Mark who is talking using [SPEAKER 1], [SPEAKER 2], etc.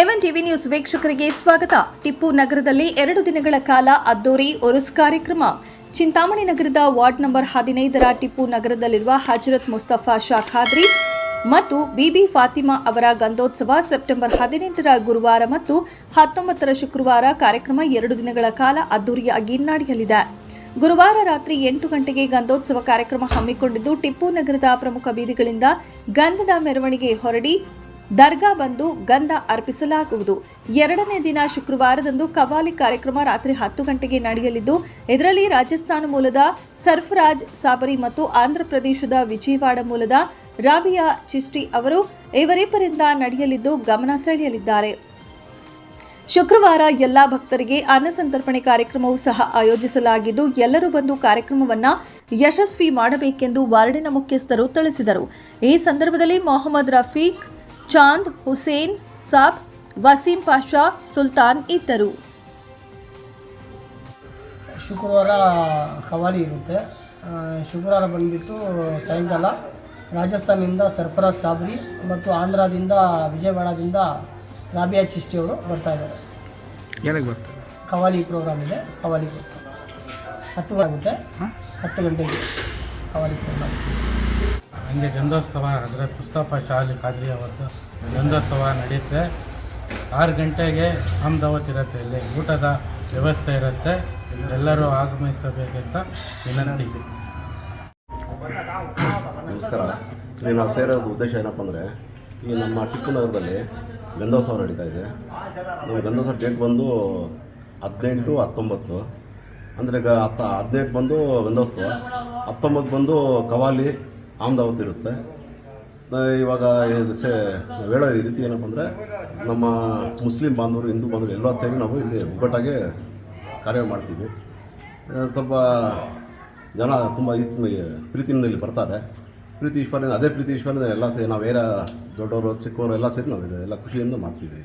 [SPEAKER 1] A one TV news ವೀಕ್ಷಕರಿಗೆ ಸ್ವಾಗತ. ಟಿಪ್ಪು ನಗರದಲ್ಲಿ ಎರಡು ದಿನಗಳ ಕಾಲ ಅದ್ದೂರಿ ಒರುಸ್ ಕಾರ್ಯಕ್ರಮ. ಚಿಂತಾಮಣಿ ನಗರದ ವಾರ್ಡ್ ನಂಬರ್ ಹದಿನೈದರ ಟಿಪ್ಪು ನಗರದಲ್ಲಿರುವ ಹಜರತ್ ಮುಸ್ತಫಾ ಶಾ ಖಾದ್ರಿ ಮತ್ತು ಬಿಬಿ ಫಾತಿಮಾ ಅವರ ಗಂಧೋತ್ಸವ ಸೆಪ್ಟೆಂಬರ್ ಹದಿನೆಂಟರ ಗುರುವಾರ ಮತ್ತು ಹತ್ತೊಂಬತ್ತರ ಶುಕ್ರವಾರ ಕಾರ್ಯಕ್ರಮ ಎರಡು ದಿನಗಳ ಕಾಲ ಅದ್ದೂರಿಯಾಗಿ ನಡೆಯಲಿದೆ. ಗುರುವಾರ ರಾತ್ರಿ ಎಂಟು ಗಂಟೆಗೆ ಗಂಧೋತ್ಸವ ಕಾರ್ಯಕ್ರಮ ಹಮ್ಮಿಕೊಂಡಿದ್ದು ಟಿಪ್ಪು ನಗರದ ಪ್ರಮುಖ ಬೀದಿಗಳಿಂದ ಗಂಧದ ಮೆರವಣಿಗೆ ಹೊರಡಿ ದರ್ಗಾ ಬಂದು ಗಂಧ ಅರ್ಪಿಸಲಾಗುವುದು. ಎರಡನೇ ದಿನ ಶುಕ್ರವಾರದಂದು ಕವಾಲಿ ಕಾರ್ಯಕ್ರಮ ರಾತ್ರಿ ಹತ್ತು ಗಂಟೆಗೆ ನಡೆಯಲಿದ್ದು, ಇದರಲ್ಲಿ ರಾಜಸ್ಥಾನ ಮೂಲದ ಸರ್ಫರಾಜ್ ಸಾಬರಿ ಮತ್ತು ಆಂಧ್ರಪ್ರದೇಶದ ವಿಜಯವಾಡ ಮೂಲದ ರಾಬಿಯಾ ಚಿಸ್ಟಿ ಅವರು ಇವರಿಬ್ಬರಿಂದ ನಡೆಯಲಿದ್ದು ಗಮನ ಸೆಳೆಯಲಿದ್ದಾರೆ. ಶುಕ್ರವಾರ ಎಲ್ಲಾ ಭಕ್ತರಿಗೆ ಅನ್ನ ಸಂತರ್ಪಣೆ ಕಾರ್ಯಕ್ರಮವೂ ಸಹ ಆಯೋಜಿಸಲಾಗಿದ್ದು, ಎಲ್ಲರೂ ಬಂದು ಕಾರ್ಯಕ್ರಮವನ್ನ ಯಶಸ್ವಿ ಮಾಡಬೇಕೆಂದು ವಾರ್ಡಿನ ಮುಖ್ಯಸ್ಥರು ತಿಳಿಸಿದರು. ಈ ಸಂದರ್ಭದಲ್ಲಿ ಮೊಹಮ್ಮದ್ ರಫೀಕ್ ಚಾಂದ್ ಹುಸೇನ್ ಸಾಬ್ ವಸೀಂ ಪಾಷಾ ಸುಲ್ತಾನ್ ಇದ್ದರು.
[SPEAKER 2] ಶುಕ್ರವಾರ ಕವಾಲಿ ಇರುತ್ತೆ. ಶುಕ್ರವಾರ ಬಂದ್ಬಿಟ್ಟು ಸಾಯಂಕಾಲ ರಾಜಸ್ಥಾನದಿಂದ ಸರ್ಫರಾಜ್ ಸಾಬ್ರಿ ಮತ್ತು ಆಂಧ್ರದಿಂದ ವಿಜಯವಾಡದಿಂದ ರಾಬಿಯಾ ಚಿಷ್ಟಿ ಅವರು ಬರ್ತಾ ಇದ್ದಾರೆ.
[SPEAKER 3] ಏನಕ್ಕೆ ಬರ್ತಾರೆ?
[SPEAKER 2] ಕವಾಲಿ ಪ್ರೋಗ್ರಾಮ್ ಇದೆ ಕವಾಲಿ ಪ್ರೋಗ್ರಾಮ್. ಹತ್ತು ಗಂಟೆ ಆಗುತ್ತೆ. ಹತ್ತು ಗಂಟೆಗೆ ಕವಾಲಿ ಪ್ರೋಗ್ರಾಮ್.
[SPEAKER 3] ಹಂಗೆ ಗಂಧೋತ್ಸವ ಅಂದರೆ ಮುಸ್ತಫಾ ಶಾಲಿ ಖಾದ್ರಿ ಅವತ್ತು ಗಂಧೋತ್ಸವ ನಡೆಯುತ್ತೆ ಆರು ಗಂಟೆಗೆ ಅಹಮದಾವತ್ ಇರುತ್ತೆ ಇಲ್ಲಿ. ಊಟದ ವ್ಯವಸ್ಥೆ ಇರುತ್ತೆ. ಎಲ್ಲರೂ ಆಗಮಿಸಬೇಕಂತ ವಿನಂತಿ.
[SPEAKER 4] ನಮಸ್ಕಾರ. ಇಲ್ಲಿ ನಾವು ಸೇರೋದು ಉದ್ದೇಶ ಏನಪ್ಪ ಅಂದರೆ, ಈ ನಮ್ಮ ಟಿಪ್ಪು ನಗರದಲ್ಲಿ ಗಂಧೋತ್ಸವ ನಡೀತಾ ಇದೆ. ನಮ್ಮ ಗಂಧೋತ್ಸವ ಡೇಟ್ ಬಂದು ಹದಿನೆಂಟು ಹತ್ತೊಂಬತ್ತು. ಅಂದರೆ ಈಗ ಹತ್ತು ಹದಿನೆಂಟು ಬಂದು ಗಂಧೋತ್ಸವ, ಹತ್ತೊಂಬತ್ತು ಬಂದು ಕವಾಲಿ ಆಮದಾವತ್ ಇರುತ್ತೆ. ಇವಾಗ ಸೆ ಹೇಳೋ ರೀತಿ ಏನಪ್ಪ ಅಂದರೆ ನಮ್ಮ ಮುಸ್ಲಿಂ ಬಾಂಧವರು, ಹಿಂದೂ ಬಾಂಧವರು ಎಲ್ಲ ಸೇರಿ ನಾವು ಇಲ್ಲಿ ಒಗ್ಗಟ್ಟಾಗೆ ಕಾರ್ಯ ಮಾಡ್ತೀವಿ. ಸ್ವಲ್ಪ ಜನ ತುಂಬ ಪ್ರೀತಿಯಿಂದ ಇಲ್ಲಿ ಬರ್ತಾರೆ. ಪ್ರೀತಿ ಈಶ್ವರ ಅದೇ ಪ್ರೀತಿ ಈಶ್ವರ ಎಲ್ಲ ಸೇರಿ ನಾವು ಏರ ದೊಡ್ಡವರು, ಚಿಕ್ಕವರು ಎಲ್ಲ ಸೇರಿ ನಾವು ಎಲ್ಲ ಖುಷಿಯಿಂದ ಮಾಡ್ತೀವಿ.